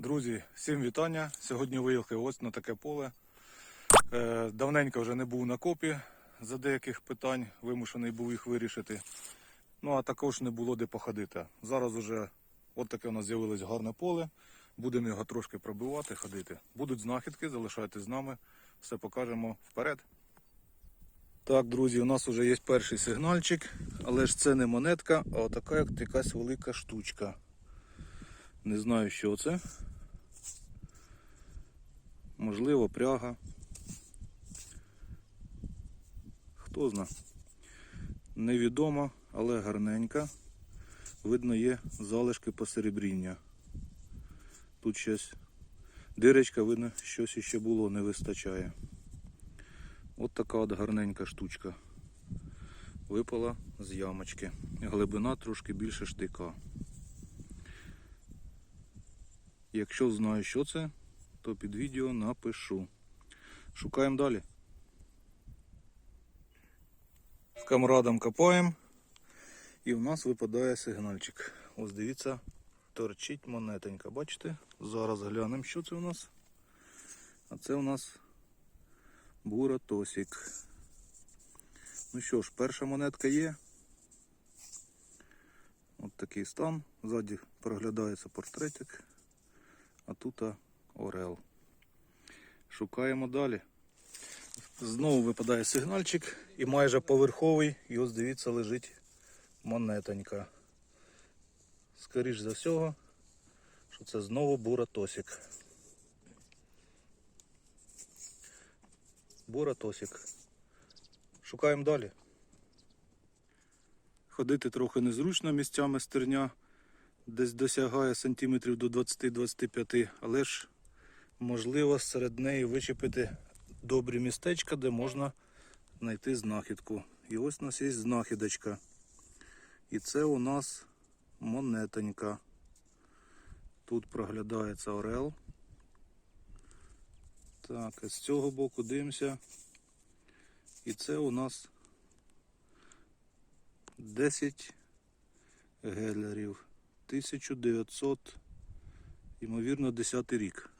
Друзі, всім вітання. Сьогодні виїхав ось на таке поле. Е, Давненько вже не був на копі за деяких питань, вимушений був їх вирішити. Ну а також не було де походити. Зараз уже от таке у нас з'явилось гарне поле. Будемо його трошки пробивати, ходити. Будуть знахідки, залишайтесь з нами, все покажемо вперед. Так, друзі, у нас вже є перший сигнальчик, але ж це не монетка, а отака як якась велика штучка. Не знаю, що це. Можливо, пряга. Хто зна. Невідомо, але гарненька. Видно, є залишки посеребріння. Тут щось дирочка, видно, щось іще було, не вистачає. От така от гарненька штучка. Випала з ямочки. Глибина трошки більше штика. Якщо знаю, що це, то під відео напишу. Шукаємо далі. З камрадом копаємо. І в нас випадає сигнальчик. Ось дивіться, торчить монетенька. Бачите? Зараз глянемо, що це у нас. А це у нас буратосик. Ну що ж, перша монетка є. От такий стан. Ззаді проглядається портретик. А тут орел. Шукаємо далі. Знову випадає сигнальчик і майже поверховий. І ось дивіться, лежить монетонька. Скоріш за всього, що це знову буратосик. Буратосик. Шукаємо далі. Ходити трохи незручно місцями стерня, десь досягає сантиметрів до 20-25, але ж можливо серед неї вичепити добрі містечка, де можна знайти знахідку. І ось у нас є знахідочка. І це у нас монетонька. Тут проглядається орел. Так, з цього боку дивимося. І це у нас 10 гелерів. 1900, ймовірно, 10 рік.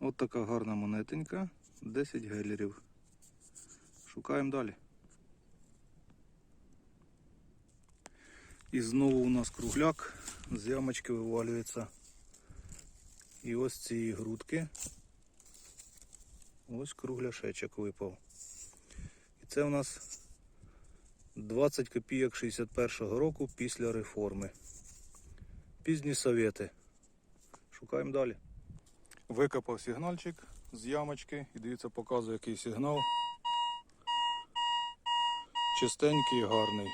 От така гарна монетенька. 10 гелерів. Шукаємо далі. І знову у нас кругляк. З ямочки вивалюється. І ось ці грудки. Ось кругляшечок випав. І це у нас 20 копійок 61-го року після реформи. Пізні совєти. Шукаємо далі. Викопав сигнальчик з ямочки і дивіться, показує який сигнал. Чистенький і гарний.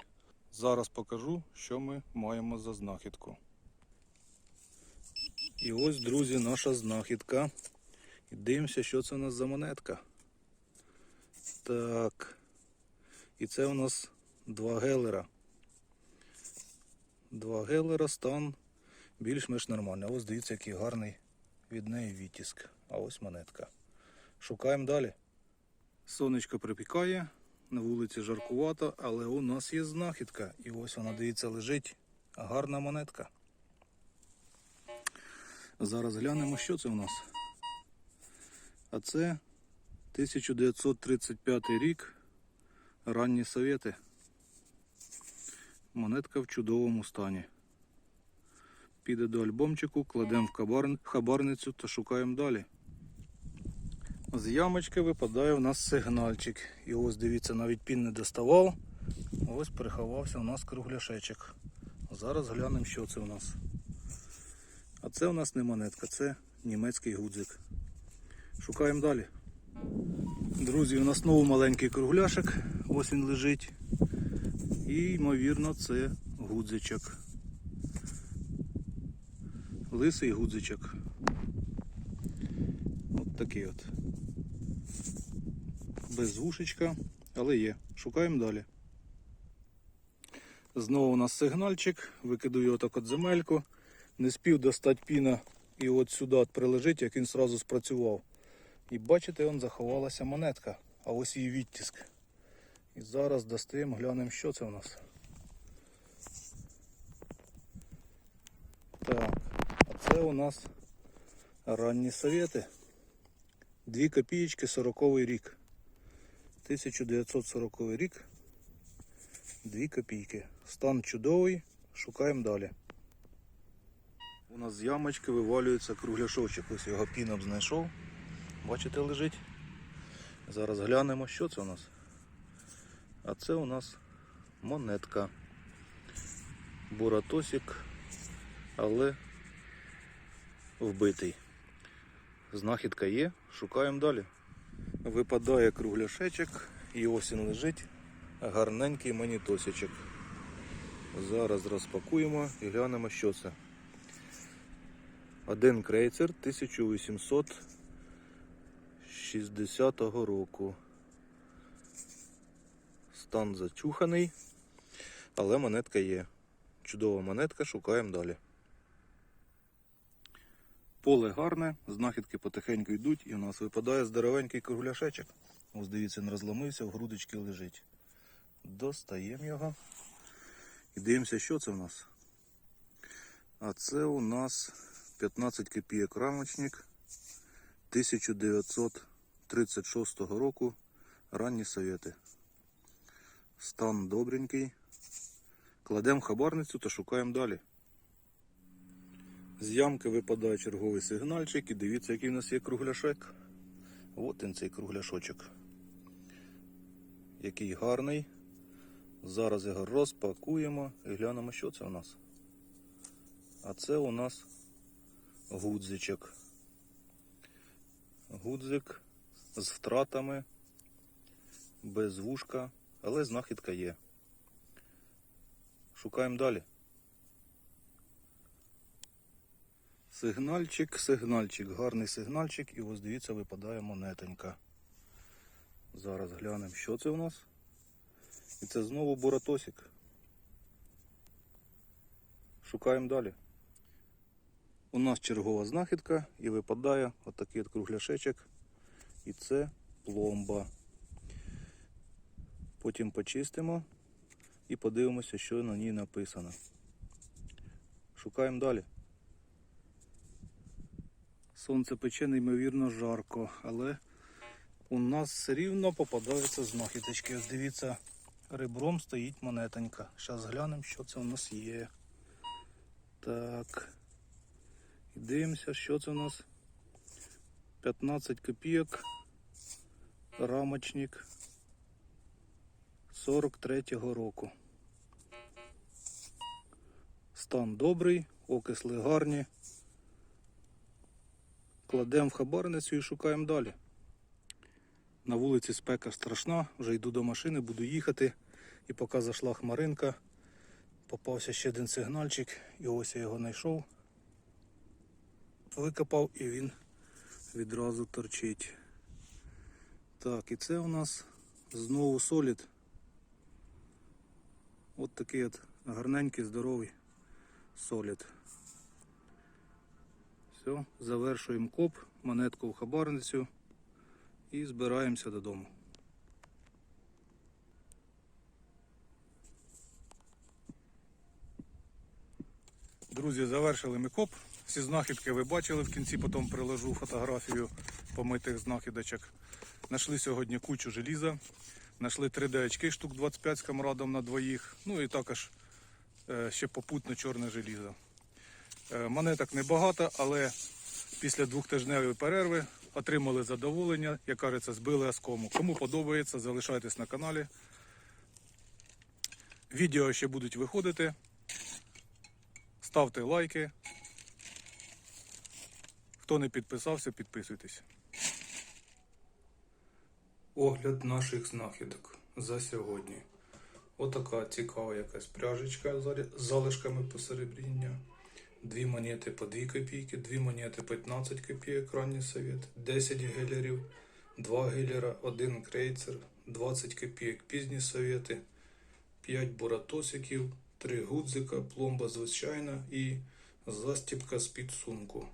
Зараз покажу, що ми маємо за знахідку. І ось, друзі, наша знахідка. І дивимося, що це у нас за монетка. Так. І це у нас два гелера. Два гелера, стан більш-менш нормальний. Ось дивіться, який гарний від неї відтиск. А ось монетка. Шукаємо далі. Сонечко припікає, на вулиці жаркувато, але у нас є знахідка. І ось вона, дивіться, лежить. Гарна монетка. Зараз глянемо, що це у нас. А це 1935 рік. Ранні совєти. Монетка в чудовому стані. Піде до альбомчику, кладемо в хабарницю та шукаємо далі. З ямочки випадає у нас сигнальчик. І ось дивіться, навіть пін не доставав. Ось приховався у нас кругляшечок. Зараз глянемо, що це у нас. А це у нас не монетка, це німецький гудзик. Шукаємо далі. Друзі, у нас знову маленький кругляшок. Ось він лежить. І, ймовірно, це гудзичок. Лисий гудзичок. От такий от. Без вушечка, але є. Шукаємо далі. Знову у нас сигнальчик. Викидаю його так от земельку. Не спів достати піна і от сюди от прилежить, як він сразу спрацював. І бачите, он заховалася монетка, а ось її відтиск. І зараз достаємо, глянемо, що це у нас. Так, а це у нас ранні совєти. Дві копієчки 40 рік. 1940 рік. Дві копійки. Стан чудовий. Шукаємо далі. У нас з ямочки вивалюється кругляшочок. Ось його піном знайшов. Бачите, лежить. Зараз глянемо, що це у нас. А це у нас монетка. Буратосик, але вбитий. Знахідка є, шукаємо далі. Випадає кругляшечок і ось він лежить. Гарненький монітосичок. Зараз розпакуємо і глянемо, що це. Один крейцер 1860 року. Стан зачуханий, але монетка є. Чудова монетка, шукаємо далі. Поле гарне, знахідки потихеньку йдуть, і у нас випадає здоровенький кругляшечок. Ось дивіться, він розломився, в грудочки лежить. Достаємо його і дивимося, що це в нас. А це у нас 15 копійок рамочник 1936 року. Ранні совєти. Стан добренький. Кладемо хабарницю та шукаємо далі. З ямки випадає черговий сигнальчик і дивіться, який в нас є кругляшек. От він цей кругляшочок. Який гарний. Зараз його розпакуємо і глянемо, що це у нас. А це у нас гудзичок. Гудзик з втратами, без вушка, але знахідка є. Шукаємо далі. Сигнальчик, сигнальчик, гарний сигнальчик, і ось дивіться, випадає монетонька. Зараз глянемо, що це у нас. І це знову буратосик. Шукаємо далі. У нас чергова знахідка і випадає отакий от кругляшечок. І це пломба. Потім почистимо і подивимося, що на ній написано. Шукаємо далі. Сонце пече неймовірно жарко, але у нас все рівно попадаються знахідочки. Ось дивіться, ребром стоїть монетонька. Зараз глянемо, що це у нас є. Так. І дивимося, що це у нас. 15 копійок. Рамочник 43-го року. Стан добрий, окисли гарні. Кладемо в хабарницю і шукаємо далі. На вулиці спека страшна, вже йду до машини, буду їхати. І поки зайшла хмаринка, попався ще один сигнальчик, і ось я його знайшов. Викопав і він відразу торчить. Так, і це у нас знову солід. От такий от гарненький, здоровий солід. Все, завершуємо коп, монетку в хабарницю і збираємося додому. Друзі, завершили ми коп. Всі знахідки ви бачили в кінці, потім приложу фотографію помитих знахідочок. Нашли сьогодні кучу желіза. Нашли 3D очки штук 25 з камрадом на двоїх. Ну і також е, ще попутно чорне желізо. Е, Монеток небагато, але після двохтижневої перерви отримали задоволення, як кажеться, збили оскому. Кому подобається, залишайтесь на каналі. Відео ще будуть виходити. Ставте лайки. Хто не підписався, підписуйтесь. Огляд наших знахідок за сьогодні. Отака цікава якась пряжечка з залишками посеребріння. Дві монети по 2 копійки, дві монети 15 копійок ранній совет, 10 гелерів, 2 гелера, 1 крейцер, 20 копійок пізні совєти, 5 буратосиків, 3 гудзика, пломба звичайна і застіпка з підсумку.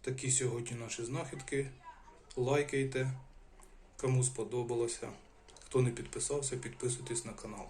Такі сьогодні наші знахідки. Лайкайте, кому сподобалося. Хто не підписався, підписуйтесь на канал.